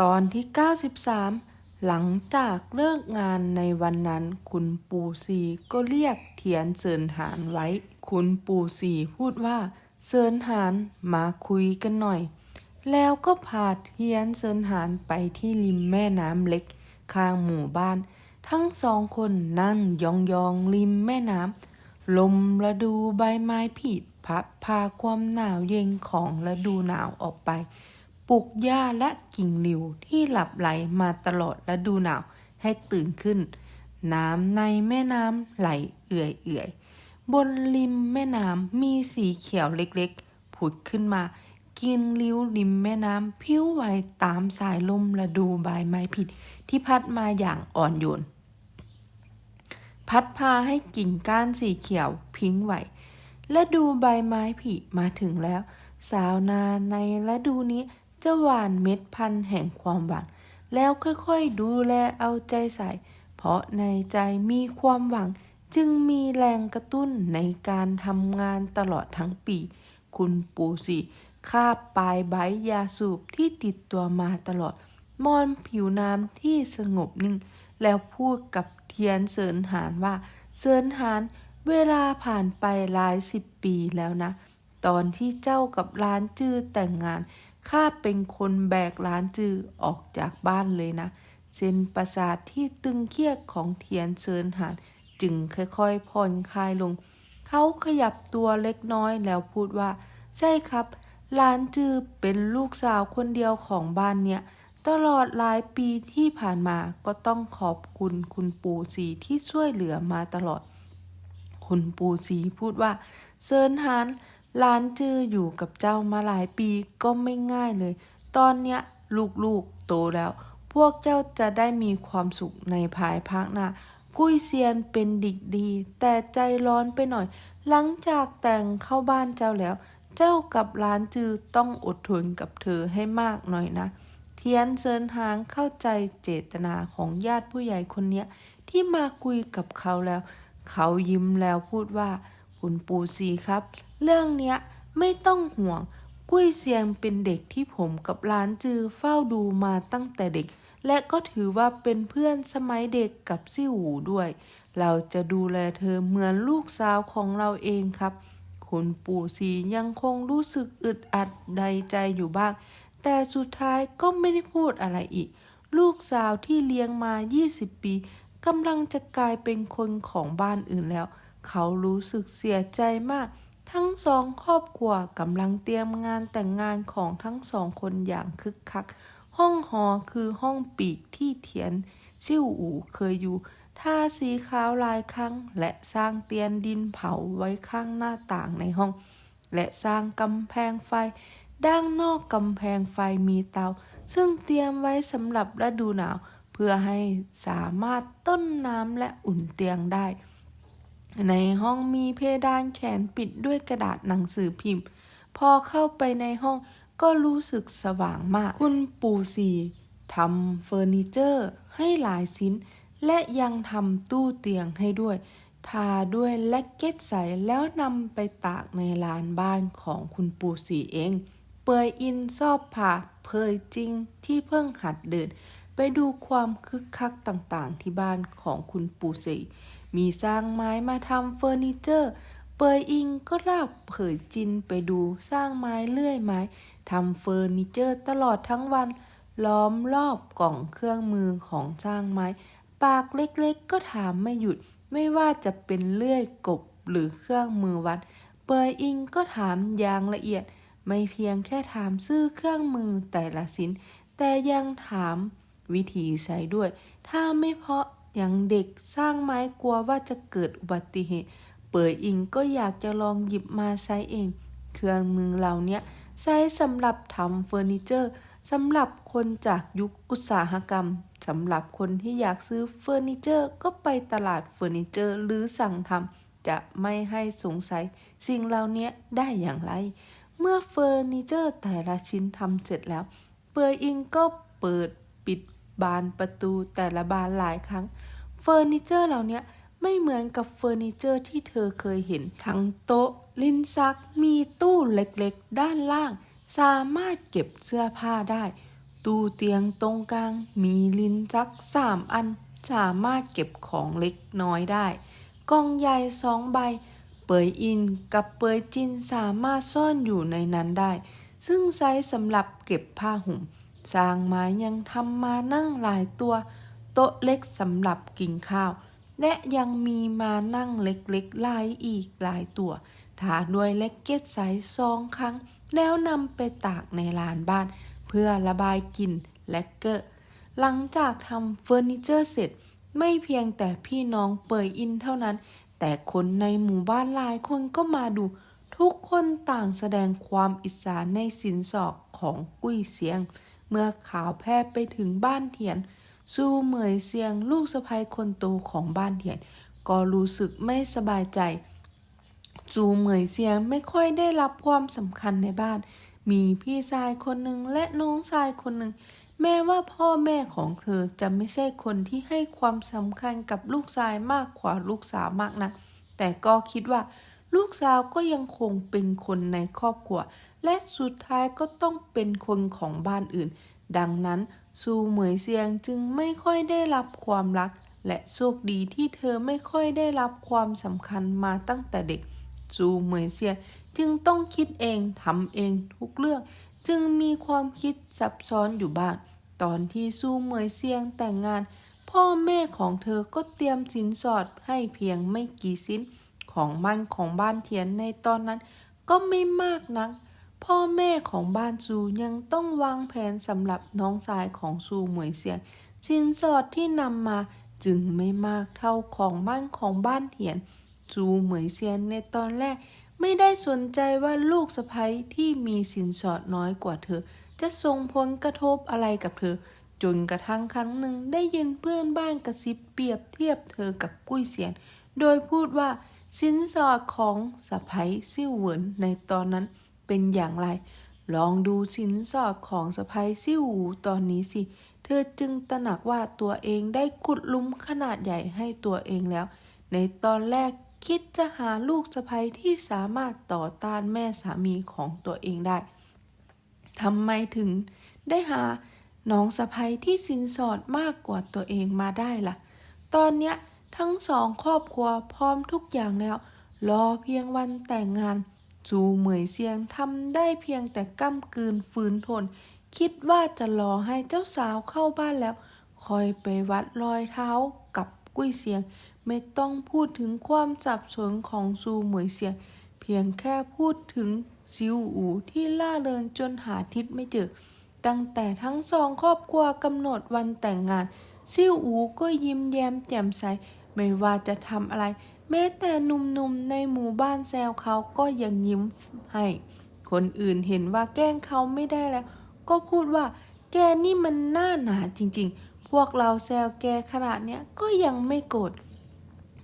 ตอนที่ 93 หลังจากเลิกงานในวันนั้น คุณปู่สีก็เรียกเทียนเซินหานไว้ คุณปู่สีพูดว่าเซินหานมาคุยกันหน่อย แล้วก็พาเทียนเซินหานไปที่ริมแม่น้ำเล็ก ข้างหมู่บ้าน ทั้งสองคนนั่งยองๆริมแม่น้ำลมฤดูใบไม้ผลิพัดพาความหนาวเย็นของฤดูหนาวออกไป ปลูกหญ้าและกิ่งหลิวที่หลับไหลมาตลอดฤดูหนาวให้ตื่นขึ้น น้ำในแม่น้ำไหลเอื่อยๆบนริมแม่น้ำมีสีเขียวเล็กๆ ผุดขึ้นมา กินลิ้วริมแม่น้ำพิ้วไหวตามสายลมฤดูใบไม้ผลิที่พัดมาอย่างอ่อนโยน พัดพาให้กิ่งก้านสีเขียวพิ้งไหวและดูใบไม้ผลิมาถึงแล้ว สาวนาในฤดูนี้ จะหว่านเม็ดพันธุ์แห่งความหวัง แล้วค่อยๆดูแลเอาใจใส่ เพราะในใจมีความหวัง จึงมีแรงกระตุ้นในการทำงานตลอดทั้งปี คุณปูสีคาบปลายใบยาสูบที่ติดตัวมาตลอด มอนผิวน้ำที่สงบนิ่ง แล้วพูดกับเทียนเสินหานว่า เสินหานเวลาผ่านไปหลายสิบปีแล้วนะ ตอนที่เจ้ากับร้านจื้อแต่งงาน ข้าเป็นคนแบกร้านจือออกจากบ้านเลยนะ เส้นประสาทที่ตึงเครียดของเทียนเซินหานจึงค่อยๆผ่อนคลายลง เขาขยับตัวเล็กน้อยแล้วพูดว่า ใช่ครับร้านจือเป็นลูกสาวคนเดียวของบ้านเนี่ย ตลอดหลายปีที่ผ่านมาก็ต้องขอบคุณคุณปู่สีที่ช่วยเหลือมาตลอด คุณปู่สีพูดว่า เซินหาน หลานจื้ออยู่กับเจ้ามาหลายปีก็ไม่ง่ายเลย ตอนเนี้ยลูกๆโตแล้ว พวกเจ้าจะได้มีความสุขในภายภาคหน้ากุ้ยเซียนเป็นดิกดี แต่ใจร้อนไปหน่อย หลังจากแต่งเข้าบ้านเจ้าแล้ว เจ้ากับหลานจือต้องอดทนกับเธอให้มากหน่อยนะ เทียนเซินหางเข้าใจเจตนาของญาติผู้ใหญ่คนเนี้ยที่มาคุยกับเขาแล้ว เขายิ้มแล้วพูดว่า คุณปูซีครับ เรื่องเนี้ยไม่ต้องห่วง กุ้ยเซียงเป็นเด็กที่ผมกับหลานจือเฝ้าดูมาตั้งแต่เด็ก และก็ถือว่าเป็นเพื่อนสมัยเด็กกับซี่หูด้วย เราจะดูแลเธอเหมือนลูกสาวของเราเองครับ คุณปู่สียังคงรู้สึกอึดอัดในใจอยู่บ้าง แต่สุดท้ายก็ไม่ได้พูดอะไรอีก ลูกสาวที่เลี้ยงมา 20 ปีกำลังจะกลายเป็นคนของบ้านอื่นแล้ว เขารู้สึกเสียใจมาก ทั้งสองครอบครัวกำลังเตรียมงานแต่งงานของทั้งสองคนอย่างคึกคัก ห้องหอคือห้องปีกที่เทียน ชิ่วอู่เคยอยู่ทาสีขาวลายครั้ง และสร้างเตียนดินเผาไว้ข้างหน้าต่างในห้อง และสร้างกำแพงไฟ ด้านนอกกำแพงไฟมีเตา ซึ่งเตรียมไว้สำหรับฤดูหนาว เพื่อให้สามารถต้นน้ำและอุ่นเตียงได้ ในห้องมีเพดานแขนปิดด้วยกระดาษหนังสือพิมพ์ พอเข้าไปในห้องก็รู้สึกสว่างมาก คุณปู่สีทำเฟอร์นิเจอร์ให้หลายชิ้น และยังทำตู้เตียงให้ด้วย ทาด้วยแลกเก็ตใสแล้วนำไปตากในลานบ้านของคุณปู่สีเอง เปยอินชอบผ่าเผยจริงที่เพิ่งหัดเดิน ไปดูความคึกคักต่างๆ ที่บ้านของคุณปู่สี มีสร้างไม้มาทำเฟอร์นิเจอร์ เปยอิงก็ลากเผยจินไปดูสร้างไม้เลื่อยไม้ทำเฟอร์นิเจอร์ตลอดทั้งวัน ล้อมรอบกล่องเครื่องมือของสร้างไม้ ปากเล็กๆ ก็ถามไม่หยุด ไม่ว่าจะเป็นเลื่อยกบหรือเครื่องมือวัด เปยอิงก็ถามอย่างละเอียด ไม่เพียงแค่ถามซื้อเครื่องมือแต่ละสินแต่ยังถามวิธีใช้ด้วย ถ้าไม่เพาะ อย่างเด็กสร้างไม้กลัวว่าจะเกิดอุบัติเหตุ เปยอิงก็อยากจะลองหยิบมาใช้เอง เครื่องมือเหล่านี้ใช้สำหรับทำเฟอร์นิเจอร์สำหรับคนจากยุคอุตสาหกรรมสำหรับคนที่อยากซื้อเฟอร์นิเจอร์ก็ไปตลาดเฟอร์นิเจอร์หรือสั่งทำจะไม่ให้สงสัยสิ่งเหล่านี้ได้อย่างไร เมื่อเฟอร์นิเจอร์แต่ละชิ้นทำเสร็จแล้ว เปยอิงก็เปิด บานประตูแต่ละบานหลายครั้ง เฟอร์นิเจอร์เหล่านี้ไม่เหมือนกับเฟอร์นิเจอร์ที่เธอเคยเห็น ทั้งโต๊ะ ลินซัก มีตู้เล็กๆ ด้านล่าง สามารถเก็บเสื้อผ้าได้ ตู้เตียงตรงกลาง มีลิ้นจักสามอัน สามารถเก็บของเล็กน้อยได้กล่องใหญ่สองใบ เปยอินกับเปยจินสามารถซ่อนอยู่ในนั้นได้ ซึ่งใช้สำหรับเก็บผ้าห่ม สร้างไม้ยังทำมานั่งหลายตัว โต๊ะเล็กสำหรับกินข้าว และยังมีมานั่งเล็กๆหลายอีกหลายตัวทาด้วยเล็กเก็ตใสซองครั้ง แล้วนำไปตากในลานบ้าน เพื่อระบายกลิ่นและเกอหลังจากทำเฟอร์นิเจอร์เสร็จ ไม่เพียงแต่พี่น้องเปยอินเท่านั้น แต่คนในหมู่บ้านหลายคนก็มาดู ทุกคนต่างแสดงความอิจฉาในสินสอดของกุ้ยเสียง เมื่อข่าวแพร่ไปถึงบ้านเถียนสู้เหมยเสียงลูกสะใภ้คนโตของบ้านเถียน ก็รู้สึกไม่สบายใจจูเหมยเสียงไม่ค่อยได้รับความสำคัญในบ้าน มีพี่ชายคนหนึ่งและน้องชายคนหนึ่ง แม้ว่าพ่อแม่ของเธอจะไม่ใช่คนที่ให้ความสำคัญกับลูกชายมากกว่าลูกสาวมากนัก แต่ก็คิดว่า ลูกสาวก็ยังคงเป็นคนในครอบครัว และสุดท้ายก็ต้องเป็นคนของบ้านอื่น ดังนั้นซูเหมยเซียงจึงไม่ค่อยได้รับความรัก และโชคดีที่เธอไม่ค่อยได้รับความสำคัญมาตั้งแต่เด็กซูเหมยเซียงจึงต้องคิดเองทำเองทุกเรื่อง จึงมีความคิดซับซ้อนอยู่บ้าง ตอนที่ซูเหมยเซียงแต่งงาน พ่อแม่ของเธอก็เตรียมสินสอดให้เพียงไม่กี่สินของบ้านของบ้านเทียนในตอนนั้น ก็ไม่มากนัก พ่อแม่ของบ้านซูยังต้องวางแผนสำหรับน้องชายของซูเหมยเซียงสินสอดที่นำมาจึงไม่มากเท่าของบ้านของบ้านเถียนซูเหมยเซียนในตอนแรก ไม่ได้สนใจว่าลูกสะใภ้ที่มีสินสอดน้อยกว่าเธอ จะส่งผลกระทบอะไรกับเธอ จนกระทั่งครั้งหนึ่งได้ยินเพื่อนบ้านกระซิบเปรียบเทียบเธอกับกุ้ยเสียน โดยพูดว่าสินสอดของสะใภ้ซิ่วเหวินในตอนนั้น เป็นอย่างไร ลองดูสินสอดของสะใภ้ซิ่วหูตอนนี้สิ เธอจึงตระหนักว่าตัวเองได้ขุดลุมขนาดใหญ่ให้ตัวเองแล้ว ในตอนแรกคิดจะหาลูกสะใภ้ที่สามารถต่อต้านแม่สามีของตัวเองได้ ทำไมถึงได้หาน้องสะใภ้ที่สินสอดมากกว่าตัวเองมาได้ล่ะ ตอนเนี้ยทั้งสองครอบครัวพร้อมทุกอย่างแล้ว รอเพียงวันแต่งงาน จูเหมยเซียงทำได้เพียงแต่ก้ำกืนฝืนทน คิดว่าจะรอให้เจ้าสาวเข้าบ้านแล้ว คอยไปวัดรอยเท้ากับกุ้ยเสียง ไม่ต้องพูดถึงความสับสนของซูเหมยเซียง เพียงแค่พูดถึงซิวอูที่ล่าเริงจนหาทิศไม่เจอ ตั้งแต่ทั้งสองครอบครัวกำหนดวันแต่งงาน ซิวอูก็ยิ้มแย้มแจ่มใส ไม่ว่าจะทำอะไร แม้แต่หนุ่มๆในหมู่บ้านแซวเขาก็ยังยิ้มให้ คนอื่นเห็นว่าแกล้งเขาไม่ได้แล้ว ก็พูดว่า แกนี่มันหน้าหนาจริงๆ พวกเราแซวแกขนาดเนี้ยก็ยังไม่โกรธ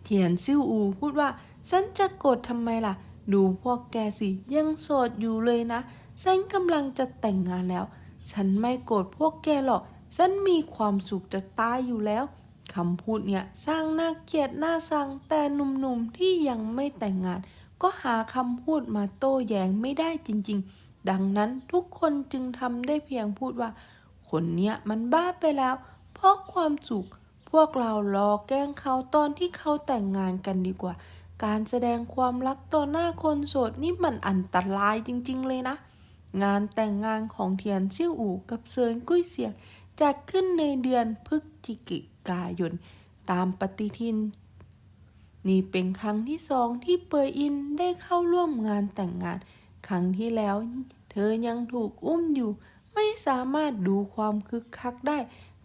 เทียนซิ่วอูพูดว่าฉันจะโกรธทำไมล่ะ ดูพวกแกสิยังโสดอยู่เลยนะฉันกำลังจะแต่งงานแล้ว ฉันไม่โกรธพวกแกหรอกฉันมีความสุขจะตายอยู่แล้ว คำพูดเนี่ยสร้างน่าเกลียดน่าสังแต่หนุ่มๆที่ยังไม่แต่งงาน ก็หาคำพูดมาโต้แย้งไม่ได้จริง ๆ ดังนั้นทุกคนจึงทำได้เพียงพูดว่า คนเนี้ยมันบ้าไปแล้ว เพราะความสุข พวกเรารอแกล้งเขาตอนที่เขาแต่งงานกันดีกว่า การแสดงความรักต่อหน้าคนโสดนี่มันอันตรายจริง ๆ เลยนะ งานแต่งงานของเทียนซิ่วอู่กับเซินกุ้ยเสียงจัดขึ้นในเดือนพฤศจิกายน ตามปฏิทิน นี่เป็นครั้งที่สองที่เปยอินได้เข้าร่วมงานแต่งงาน ครั้งที่แล้ว เธอยังถูกอุ้มอยู่ ไม่สามารถดูความคึกคักได้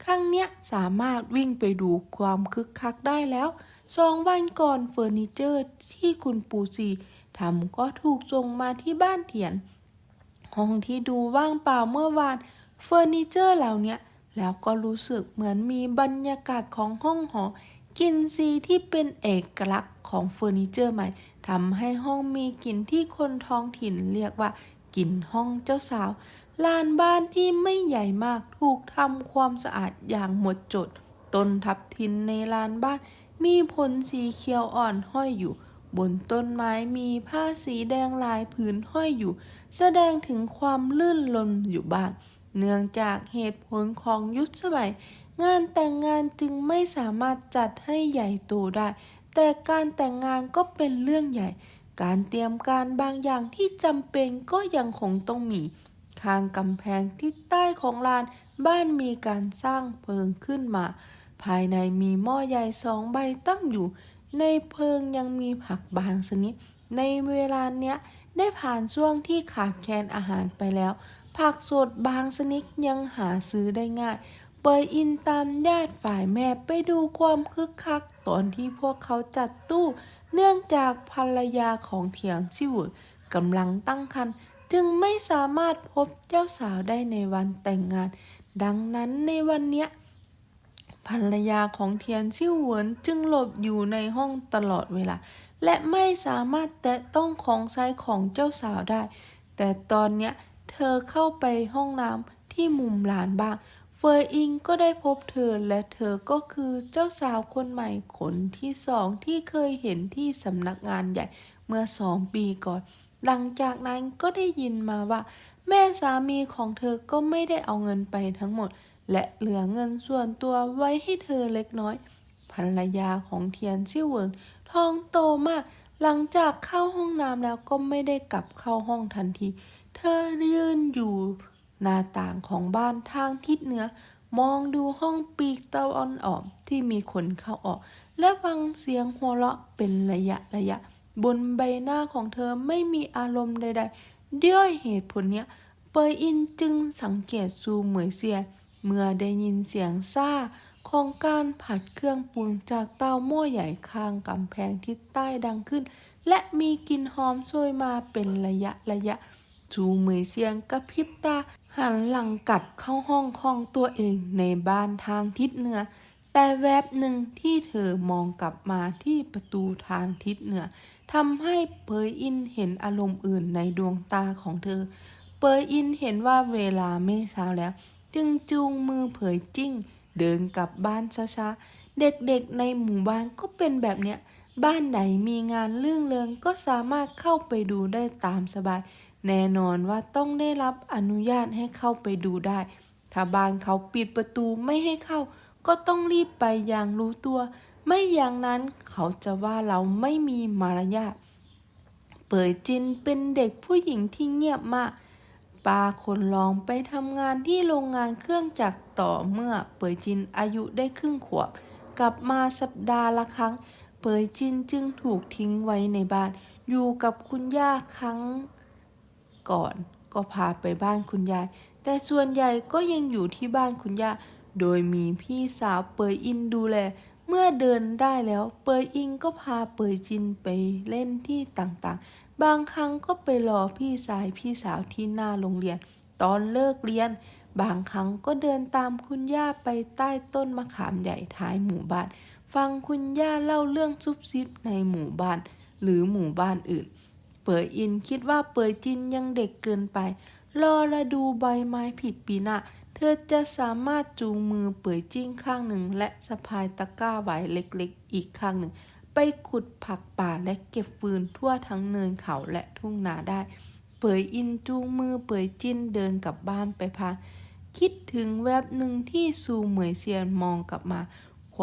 ครั้งเนี้ยสามารถวิ่งไปดูความคึกคักได้แล้วสองวันก่อนเฟอร์นิเจอร์ที่คุณปูซีทำก็ถูกส่งมาที่บ้านเถียน ห้องที่ดูว่างเปล่าเมื่อวานเฟอร์นิเจอร์เหล่านี้ แล้วก็รู้สึกเหมือนมีบรรยากาศของห้องหอ กลิ่นซีที่เป็นเอกลักษณ์ของเฟอร์นิเจอร์ใหม่ทำให้ห้องมีกลิ่นที่คนท้องถิ่นเรียกว่ากลิ่นห้องเจ้าสาว ลานบ้านที่ไม่ใหญ่มากถูกทำความสะอาดอย่างหมดจด ต้นทับทินในลานบ้าน มีผลสีเขียวอ่อนห้อยอยู่ บนต้นไม้มีผ้าสีแดงลายผืนห้อยอยู่ แสดงถึงความลื่นลมอยู่บ้าง เนื่องจากเหตุผลของยุคสมัย งานแต่งงานจึงไม่สามารถจัดให้ใหญ่โตได้ แต่การแต่งงานก็เป็นเรื่องใหญ่ การเตรียมการบางอย่างที่จำเป็นก็ยังคงต้องมี ข้างกำแพงที่ใต้ของลานบ้านมีการสร้างเพิงขึ้นมา ภายในมีหม้อใหญ่สองใบตั้งอยู่ ในเพิงยังมีผักบางชนิด ในเวลาเนี้ยได้ผ่านช่วงที่ขาดแคลนอาหารไปแล้ว ผักสดบางชนิดยังหาซื้อได้ง่าย เปยอินตามญาติฝ่ายแม่ไปดูความคึกคัก ตอนที่พวกเขาจัดตู้ เนื่องจากภรรยาของเถียงชิวกำลังตั้งครรภ์จึงไม่สามารถพบเจ้าสาวได้ในวันแต่งงาน ดังนั้นในวันเนี้ยภรรยาของเทียนชิ่วเหวินจึงหลบอยู่ในห้องตลอดเวลา และไม่สามารถแตะต้องของใช้ของเจ้าสาวได้ แต่ตอนเนี้ย เธอเข้าไปห้องน้ำที่มุมลานบ้าง เฟยอิงก็ได้พบเธอและเธอก็คือเจ้าสาวคนใหม่คนที่สองที่เคยเห็นที่สำนักงานใหญ่เมื่อสองปีก่อน หลังจากนั้นก็ได้ยินมาว่า แม่สามีของเธอก็ไม่ได้เอาเงินไปทั้งหมด และเหลือเงินส่วนตัวไว้ให้เธอเล็กน้อย ภรรยาของเทียนซิ่วเหวินท้องโตมาก หลังจากเข้าห้องน้ำแล้วก็ไม่ได้กลับเข้าห้องทันที เธอยืนอยู่หน้าต่างของบ้านทางทิศเหนือ มองดูห้องปีกตะวันออกที่มีคนเข้าออก และฟังเสียงหัวเราะเป็นระยะระยะ บนใบหน้าของเธอไม่มีอารมณ์ใดๆด้วยเหตุผลเนี้ยเปยอินจึงสังเกตซูเหมยเซียเมื่อได้ยินเสียงซ่าของการผัดเครื่องปรุงจากเตาหม้อใหญ่ข้างกำแพงทิศใต้ดังขึ้น และมีกลิ่นหอมโชยมาเป็นระยะระยะ จูเหมยเซียงกระพริบตาหันหลังกลับเข้าห้องของตัวเองในบ้านทางทิศเหนือ แต่แวบหนึ่งที่เธอมองกลับมาที่ประตูทางทิศเหนือทำให้เปยอินเห็นอารมณ์อื่นในดวงตาของเธอ เปยอินเห็นว่าเวลาไม่เช้าแล้ว จึงจูงมือเผยจิ้ง เดินกลับบ้านช้าๆ เด็กๆในหมู่บ้านก็เป็นแบบเนี้ย บ้านไหนมีงานเรื่องเริงก็สามารถเข้าไปดูได้ตามสบาย แน่นอนว่าต้องได้รับอนุญาตให้เข้าไปดูได้ ถ้าบ้านเขาปิดประตูไม่ให้เข้า ก็ต้องรีบไปอย่างรู้ตัว ไม่อย่างนั้นเขาจะว่าเราไม่มีมารยาท เปิดจินเป็นเด็กผู้หญิงที่เงียบมากปาคนลองไปทำงานที่โรงงานเครื่องจักรต่อเมื่อเปยจินอายุได้ครึ่งขวบ กลับมาสัปดาห์ละครั้ง เปยจินจึงถูกทิ้งไว้ในบ้าน อยู่กับคุณย่าครั้ง ก่อน ก็พาไปบ้านคุณยาย แต่ส่วนใหญ่ก็ยังอยู่ที่บ้านคุณย่า โดยมีพี่สาวเปยอินดูแล เมื่อเดินได้แล้ว เปยอิงก็พาเปยจินไปเล่นที่ต่างๆ บางครั้งก็ไปรอพี่ชายพี่สาวที่หน้าโรงเรียน ตอนเลิกเรียน บางครั้งก็เดินตามคุณย่าไปใต้ต้นมะขามใหญ่ท้ายหมู่บ้าน ฟังคุณย่าเล่าเรื่องซุบซิบในหมู่บ้านหรือหมู่บ้านอื่น เปยอินคิดว่าเปยจินยังเด็กเกินไป รอระดูใบไม้ผิดปีหน้าเธอจะสามารถจูงมือเปยจิ้งข้างหนึ่ง และสะพายตะกร้าไวเล็กๆ อีกข้างหนึ่ง ไปขุดผักป่าและเก็บฟืนทั่วทั้งเนินเขาและทุ่งนาได้ เปยอินจูงมือเปยจิ้นเดินกลับบ้านไปพักคิดถึงแวบหนึ่งที่ซูเหมยเซียนมองกลับมา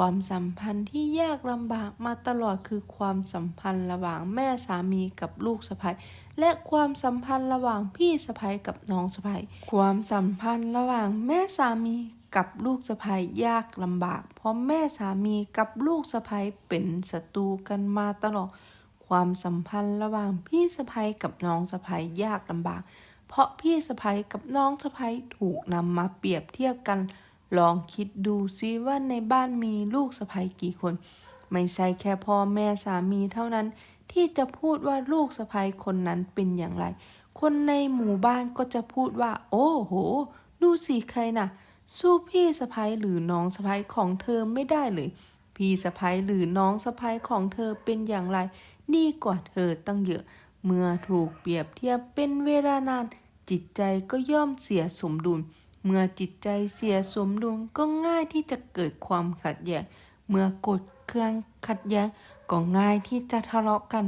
ความสัมพันธ์ที่ยากลำบากมาตลอดคือความสัมพันธ์ระหว่างแม่สามีกับลูกสะใภ้และความสัมพันธ์ระหว่างพี่สะใภ้กับน้องสะใภ้ความสัมพันธ์ระหว่างแม่สามีกับลูกสะใภ้ยากลำบาก เพราะแม่สามีกับลูกสะใภ้เป็นศัตรูกันมาตลอด ความสัมพันธ์ระหว่างพี่สะใภ้กับน้องสะใภ้ยากลำบาก เพราะพี่สะใภ้กับน้องสะใภ้ถูกนำมาเปรียบเทียบกัน ลองคิดดูซิว่าในบ้านมีลูกสะใภ้กี่คน ไม่ใช่แค่พ่อแม่สามีเท่านั้น ที่จะพูดว่าลูกสะใภ้คนนั้นเป็นอย่างไร คนในหมู่บ้านก็จะพูดว่า โอ้โห ดูสิใครน่ะ สู้พี่สะใภ้หรือน้องสะใภ้ของเธอไม่ได้เลย พี่สะใภ้หรือน้องสะใภ้ของเธอเป็นอย่างไรดีกว่าเธอตั้งเยอะ เมื่อถูกเปรียบเทียบเป็นเวลานาน จิตใจก็ย่อมเสียสมดุล เมื่อจิตใจเสียสมดุลก็ง่ายที่จะเกิดความขัดแย้ง เมื่อกดเครื่องขัดแย้งก็ง่ายที่จะทะเลาะกัน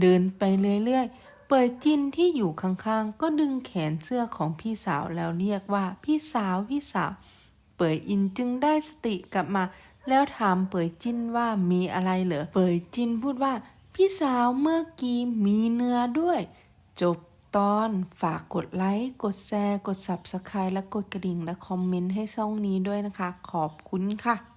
เดินไปเรื่อยๆเเปยจินที่อยู่ข้างๆ ก็ดึงแขนเสื้อของพี่สาวแล้วเรียกว่าพี่สาวพี่สาว เปยอินจึงได้สติกลับมา แล้วถามเปยจินว่ามีอะไรเหรอ เปยจินพูดว่า พี่สาวเมื่อกี้มีเนื้อด้วย จบ ตอนฝากกดไลค์ กดแชร์ กด Subscribe และกดกระดิ่งและคอมเมนต์ให้ช่องนี้ด้วยนะคะ ขอบคุณค่ะ